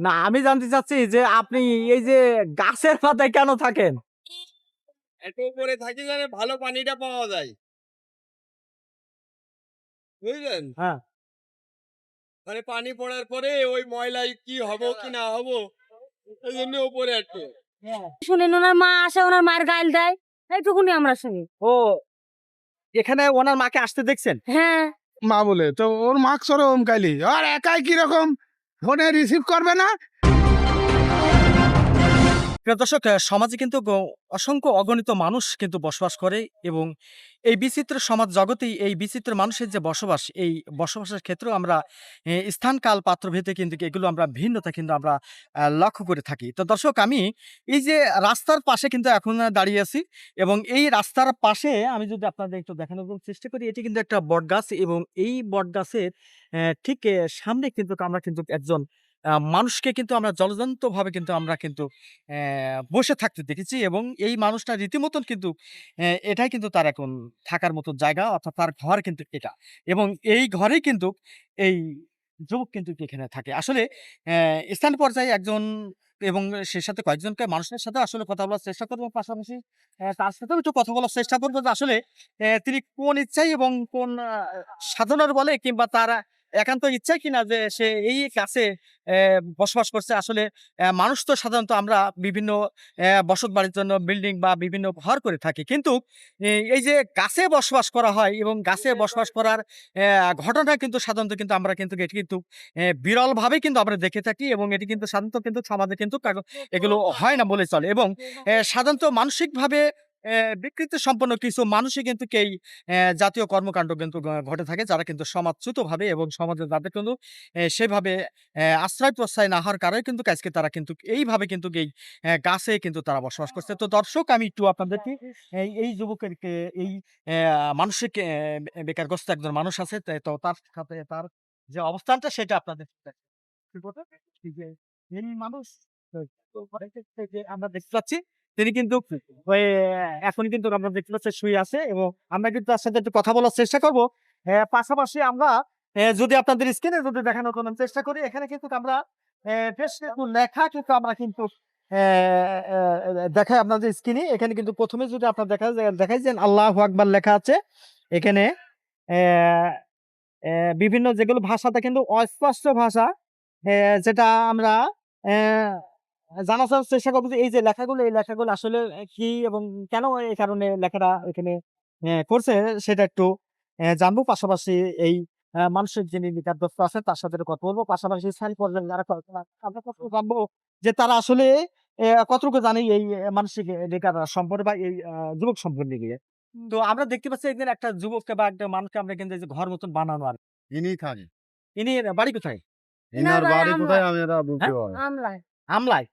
না আমি জানতে চাচ্ছি যে আপনি এই যে গাছের পাতায় কেন থাকেন? এত উপরে থাকি যেন ভালো পানিটা পাওয়া যায়। বুঝলেন? হ্যাঁ। মানে পানি পড়ার পরে ওই ময়লায় কি হব কি না হব এই জন্য উপরে একটু শুনেন ওনার মা আসে ওনার মায়ের গাইল দেয় এইটুকুনি আমরা শুনি। ও এখানে ওনার মাকে আসতে দেখছেন? হ্যাঁ। মা বলে তো ওর মার্কস ওরকম কালি আর একাই কীরকম ফোনে রিসিভ করবে না প্রিয় দর্শক সমাজে কিন্তু অসংখ্য অগণিত মানুষ কিন্তু বসবাস করে এবং এই বিচিত্র সমাজ জগতেই এই বিচিত্র মানুষের যে বসবাস, এই বসবাসের ক্ষেত্রেও আমরা স্থান, কাল, পাত্র ভেদে কিন্তু এগুলো আমরা ভিন্নতা কিন্তু আমরা লক্ষ্য করে থাকি। তো দর্শক, আমি এই যে রাস্তার পাশে কিন্তু এখন দাঁড়িয়ে আছি এবং এই রাস্তার পাশে আমি যদি আপনাদের একটু দেখানোর চেষ্টা করি, এটি কিন্তু একটা বট গাছ এবং এই বট গাছের ঠিক সামনে কিন্তু আমরা কিন্তু একজন মানুষকে কিন্তু আমরা জলজন্ত ভাবে কিন্তু আমরা কিন্তু বসে থাকতে দেখেছি এবং এই মানুষটা রীতিমতন কিন্তু এটাই কিন্তু তার এখন থাকার মতো জায়গা অর্থাৎ তার ঘর কিন্তু এটা এবং এই ঘরেই কিন্তু এই যুবক কিন্তু এখানে থাকে। আসলে স্থান পর্যায়ে একজন এবং সে সাথে কয়েকজনকে মানুষের সাথে আসলে কথা বলার চেষ্টা করব পাশাপাশি তার সাথেও একটু কথা বলার চেষ্টা করব আসলে তিনি কোন ইচ্ছাই এবং কোন সাধনার বলে কিংবা তার একান্ত ইচ্ছাই কিনা যে সে এই কাছে বসবাস করছে? আসলে মানুষ তো সাধারণত আমরা বিভিন্ন বসত বাড়ির জন্য বিল্ডিং বা বিভিন্ন ঘর করে থাকি। কিন্তু এই যে গাছে বসবাস করা হয় এবং গাছে বসবাস করার ঘটনা কিন্তু সাধারণত কিন্তু আমরা কিন্তু এটি কিন্তু বিরলভাবে কিন্তু আমরা দেখে থাকি এবং এটি কিন্তু সাধারণত কিন্তু সমাজে কিন্তু এগুলো হয় না বলে চলে। এবং সাধারণত মানসিকভাবে বিকৃতি সম্পন্ন কিছু মানুষই কিন্তু এই জাতীয় কর্মকাণ্ড কিন্তু ঘটে থাকে, যারা কিন্তু সমাজচ্যুত ভাবে এবং সমাজে যাদের কিন্তু সেভাবে আশ্রয় প্রশ্রয় না হওয়ার কারণে কিন্তু আজকে তারা কিন্তু এইভাবে কিন্তু এই গাছে কিন্তু তারা বসবাস করছে তো দর্শক, আমি একটু আপনাদেরকে এই যুবকের এই মানসিক বেকারগ্রস্ত একজন মানুষ আছে, তো তার সাথে তার যে অবস্থানটা, সেটা আপনাদের? এই মানুষ আমরা দেখতে পাচ্ছি তিনি কিন্তু এখন কিন্তু আমরা দেখতে পাচ্ছি শুয়ে আছে এবং আমরা কিন্তু তার সাথে একটু কথা বলার চেষ্টা করব। পাশাপাশি আমরা যদি আপনাদের স্ক্রিনে যদি দেখানোর কোনো চেষ্টা করি এখানে কিন্তু আমরা বেশ কিছু লেখা কিন্তু আমরা কিন্তু দেখাই আপনাদের স্ক্রিনে। এখানে কিন্তু প্রথমে যদি আপনার দেখা যায় দেখাই যে আল্লাহ আকবার লেখা আছে। এখানে বিভিন্ন যেগুলো ভাষাটা কিন্তু অস্পষ্ট ভাষা যেটা আমরা আহ, জানার জন্য চেষ্টা করব যে এই যে লেখাগুলো এই লেখাগুলো আসলে কি এবং কেন এই কারণে লেখাটা এখানে করছে সেটা একটু জানব। পাশাপাশি এই মানুষের যিনি নিকারগ্রস্ত আছে তার সাথে কথা বলব। পাশাপাশি স্থানীয় পর্যায়ে যারা আমরা কতটুকু জানব যে তারা আসলে কতটুকু জানে এই মানসিক বেকার সম্পর্কে বা এই যুবক সম্পর্কে নিয়ে। তো আমরা দেখতে পাচ্ছি একদিন একটা যুবককে বা একটা মানুষকে আমরা কিন্তু যে ঘর মতন বানানো আর ইনি থাকে। ইনি বাড়ি কোথায়? ইনার বাড়ি কোথায় আমি এটা বলতে পারব না। আমলায়। আমলায়?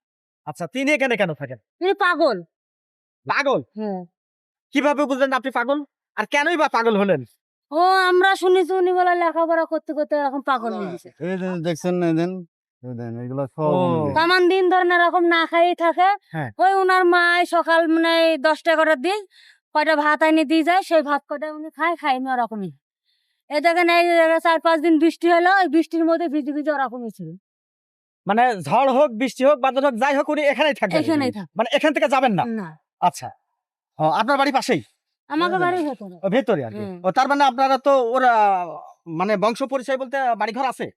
আচ্ছা তিনি এখানে কেন থাকেন? তিনি পাগল। পাগল? হ্যাঁ। কীভাবে বুঝলেন আপনি পাগল? আর কেনই বা পাগল হলেন? ও আমরা শুনেছি উনি বলে লেখাপড়া করতে করতে এরকম পাগল হয়ে গেছে। দেখছেন না দেন। তামান দিন ধরেন এরকম না খাই থাকে। হ্যাঁ। ওই উনার মা সকাল মানে দশটা এগারোটার দিন কয়টা ভাত আইনে দিয়ে যায় সেই ভাত কয়টা উনি খায় খায়নি ওরকমই। এই দেখেন এই চার পাঁচ দিন বৃষ্টি হলো ওই বৃষ্টির মধ্যে ভিজে ভিজে ওরকমই ছিল। মানে ঝড় হোক বৃষ্টি হোক বাদল হোক যাই হোক উনি এখানেই থাকবেন। এখানেই থাক মানে এখান থেকে যাবেন না? না। আচ্ছা। ও, আপনার বাড়ি পাশেই? আমাকে হ্যাঁ, বাড়ি ও, ভেতরে আর কি। তার মানে আপনারা তো ওরা মানে বংশ পরিচয় বলতে বাড়ি ঘর আছে?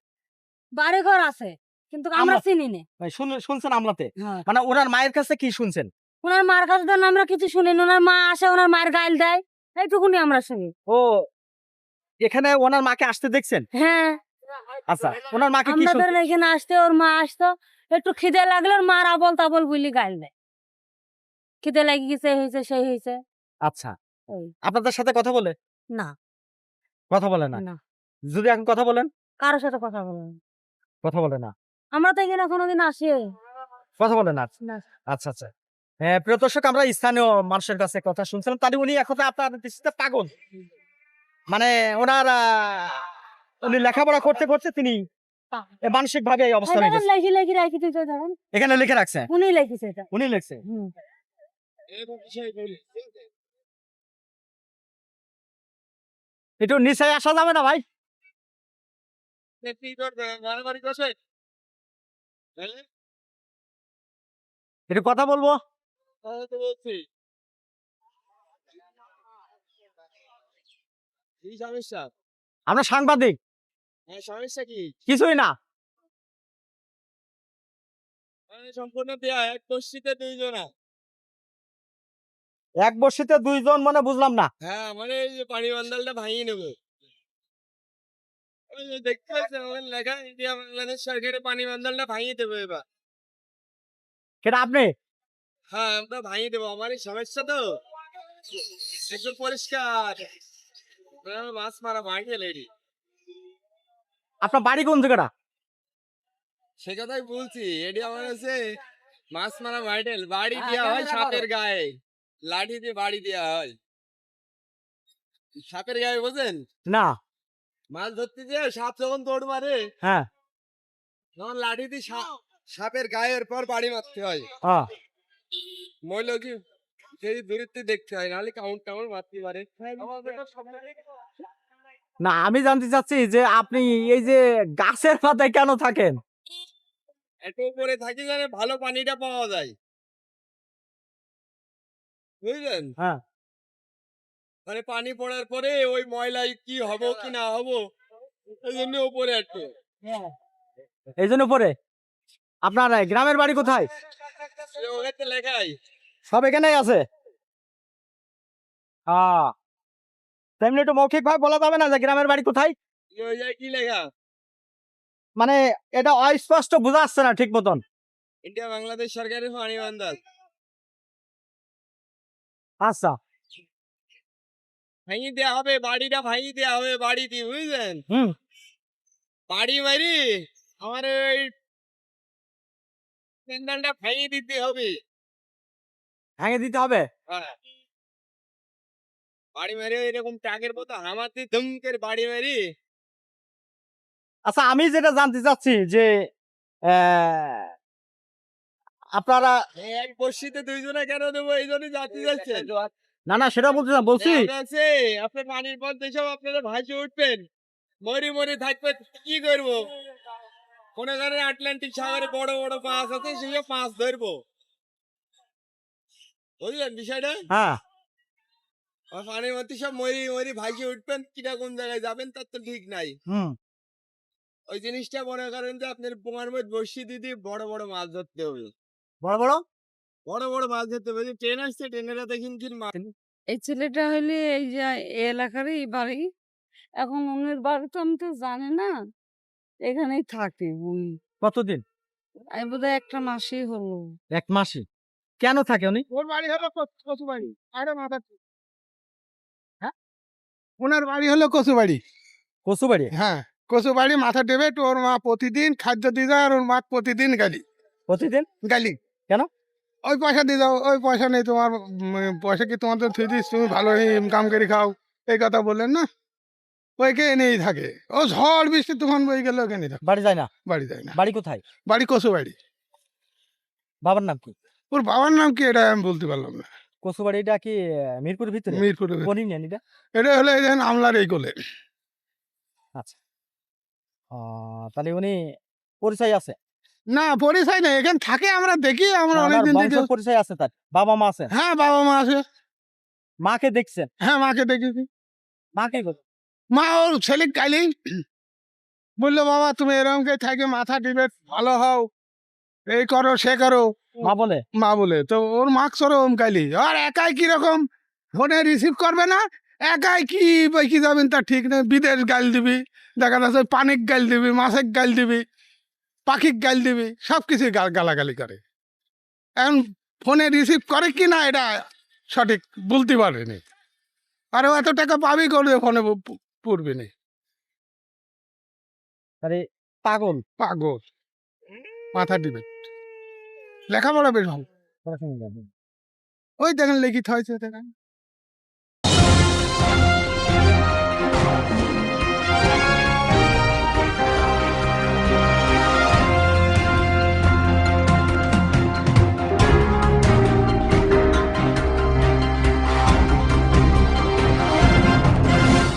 বাড়ি ঘর আছে কিন্তু আমরা চিনি না। ভাই, শুন- শুনছেন আমলাতে? হ্যাঁ। মানে ওনার মায়ের কাছে কি শুনছেন? ওনার মার কাছে তো আমরা কিছু শুনি না। ওনার মা আসে ওনার মায়ের গাইল দেয়। এইটুকুনি আমরা শুনি। ও এখানে ওনার মাকে আসতে দেখছেন? হ্যাঁ। আচ্ছা ওনার মাকে কি আমরা এখানে আসতে ওর মা আসতো একটু খিদে লাগলে ওর মার আবল তাবল বলি গাইল দেয়। খিদে লাগি গেছে হয়েছে সেই হয়েছে। আচ্ছা আপনাদের সাথে কথা বলে? না। কথা বলে না? যদি এখন কথা বলেন? কারোর সাথে কথা বলে না। কথা বলে না? আমরা তো এখানে কোনোদিন আসি। কথা বলে না? না। আচ্ছা আচ্ছা। হ্যাঁ প্রিয় দর্শক আমরা স্থানীয় মানুষের কাছে কথা শুনছিলাম। তাহলে উনি এখন আপনার দৃষ্টিতে পাগল। মানে ওনার আহ, উনি লেখাপড়া করতে করতে তিনি মানসিক ভাবে এই অবস্থা হয়ে গেছে। লেখি লেখি রাখি দিতে দেখেন এখানে লিখে রাখছে? উনি লেখিছে এটা। উনি লিখছে? হুম। একটু নিচে আসা যাবে না ভাই? তাহলে একটু কথা বলব? সমস্যা? আমরা সাংবাদিক। হ্যাঁ সমস্যা কি? কিছুই না। মানে সম্পূর্ণ দেয়া এক বস্তিতে দুইজনা এক বর্ষিতে দুইজন মানে বুঝলাম না। হ্যাঁ মানে এই যে পানি বান্দালটা ভাঙিয়ে নেবে। দেখতে পাচ্ছেন ওখানে লেখা ইন্ডিয়া বাংলাদেশ সরকারের পানি বান্দালটা ভাঙিয়ে দেবে এবার। সেটা আপনি? হ্যাঁ আমরা ভাঙিয়ে দেবো আমার এই সমস্যা তো। একদম পরিষ্কার। মাছ মারা ভাঙিয়ে লেডি আপনার বাড়ি কোন জায়গাটা? সে কথাই বলছি এটি আমার হচ্ছে মাছ মারা ভাইটেল বাড়ি দেওয়া হয় সাপের গায়ে লাঠি দিয়ে বাড়ি দেওয়া হয়। সাপের গায়ে বোঝেন? না। মাছ ধরতে যে সাপ যখন দৌড় মারে হ্যাঁ। তখন লাঠি দিয়ে সাপের গায়ের পর বাড়ি মারতে হয়। হ্যাঁ মহিলা কি সেই দূরত্বে দেখতে হয় নাহলে কাউন্ট টাউন্ট মারতে পারে। না আমি জানতে চাচ্ছি যে আপনি এই যে গাছের পাতায় কেন থাকেন? একটু উপরে থাকি যেন ভালো পানিটা পাওয়া যায়। বুঝলেন? হ্যাঁ। মানে পানি পড়ার পরে ওই ময়লায় কি হব কি না হব এই জন্য উপরে একটু এই জন্য পরে আপনার গ্রামের বাড়ি কোথায়? ওখানে লেখাই। সব এখানেই আছে? হ্যাঁ তেমনি একটু মৌখিক ভাবে বলা যাবে না যে গ্রামের বাড়ি কোথায়? কি লেখা? মানে এটা অস্পষ্ট বোঝা যাচ্ছে না ঠিক মতন। ইন্ডিয়া বাংলাদেশ সরকারের পানি বান্দাল আচ্ছা। ভাঙিয়ে দেওয়া হবে বাড়িটা ভাঙিয়ে দেওয়া হবে বাড়ি দিয়ে বুঝলেন বাড়ি মারি আমার ওই ভেঙে দিতে হবে। ভেঙে দিতে হবে? হ্যাঁ। বাড়ি মারি এরকম টাকের মতো হামাতে ধমকের বাড়ি মারি। আচ্ছা আমি যেটা জানতে চাচ্ছি যে আপনারা এক বর্ষিতে দুইজনে কেন দেবো এই জন্য জাতি যাচ্ছে না না সেটা বলতে না বলছি আপনার পানির পর দেশে আপনারা ভাসে উঠবেন। মরি মরি থাকবে কি করব? মনে করেন আটলান্টিক সাগরে বড় বড় মাছ আছে সেই মাছ ধরবো। বুঝলেন বিষয়টা? হ্যাঁ। আর পানির মধ্যে সব মরি মরি ভাসে উঠবেন কিনা কোন জায়গায় যাবেন তার তো ঠিক নাই। হুম। ওই জিনিসটা মনে করেন যে আপনার পোঙার মধ্যে বসিয়ে দিদি বড় বড় মাছ ধরতে হবে। বড় বড়? বড় বড় মাছ ধরতে হবে। যে ট্রেন আসছে ট্রেনেরা দেখেন কি মাছ। এই ছেলেটা হলে এই যে এলাকারই বাড়ি। এখন উনের বাড়ি তো আমি তো জানি না। এখানেই থাকে উনি। কতদিন? আমি বোধহয় একটা মাসই হলো। এক মাসে। কেন থাকে উনি? ওর বাড়ি হলো কচ- কচু বাড়ি? আরে মাথা ওনার বাড়ি হলো কচু বাড়ি কচু বাড়ি হ্যাঁ কচু বাড়ি মাথা দেবে তো ওর মা প্রতিদিন খাদ্য দিয়ে যায় আর ওর মা প্রতিদিন গালি। প্রতিদিন? গালি। কেন? ওই পয়সা দিয়ে যাও ওই পয়সা নেই তোমার পয়সা কি তোমাদের থুই দিস তুমি ভালো ইনকাম করে খাও? এই কথা বললেন না? ওইকে এনেই থাকে। ও ঝড় বৃষ্টি তুফান বই গেলে ওকে নিয়ে বাড়ি যায় না? বাড়ি যায় না। বাড়ি কোথায়? বাড়ি কচু বাড়ি বাবার নাম কি? ওর বাবার নাম কি এটা আমি বলতে পারলাম না। কচু বাড়িটা কি আহ, মিরপুরের ভিতরে? মিরপুরে কোন ইউনিয়ন এটা এটা হলো এই দেখেন আমলার এই কোলে। আচ্ছা। আহ, তাহলে উনি পরিচয় আছে? না পরিচয় নেই। এখানে থাকে আমরা দেখি আমরা ওনার অনেকদিন থেকে পরিচয় আছে তার। বাবা মা আছে। হ্যাঁ বাবা মা আছে। মাকে দেখছেন? হ্যাঁ মাকে দেখেছি। মাকে মা ওর ছেলে কাইলেই বলল বাবা তুমি এরকম কে থাকে মাথা টিপে ভালো হও। এই করো সে করো। মা বলে? মা বলে তো ওর মার্কস ওরকম কাইলি আর একাই কীরকম ফোনে রিসিভ করবে না? একাই কি কি যাবেন তা ঠিক নেই। বিদেশ গাল দিবি দেখা যাচ্ছে পানিক গাল দিবি মাছের গাল দিবি পাখিক গাল দিবি সব কিছু গাল গালাগালি করে। এখন ফোনে রিসিভ করে কি না এটা সঠিক বলতে পারেনি। আর এত টাকা পাবি করবে ফোনে পড়বি না? পাগল। পাগল। মাথা দিবে লেখাপড়া বেশ ভালো। ওই দেখেন লিখিত হয়েছে দেখেন।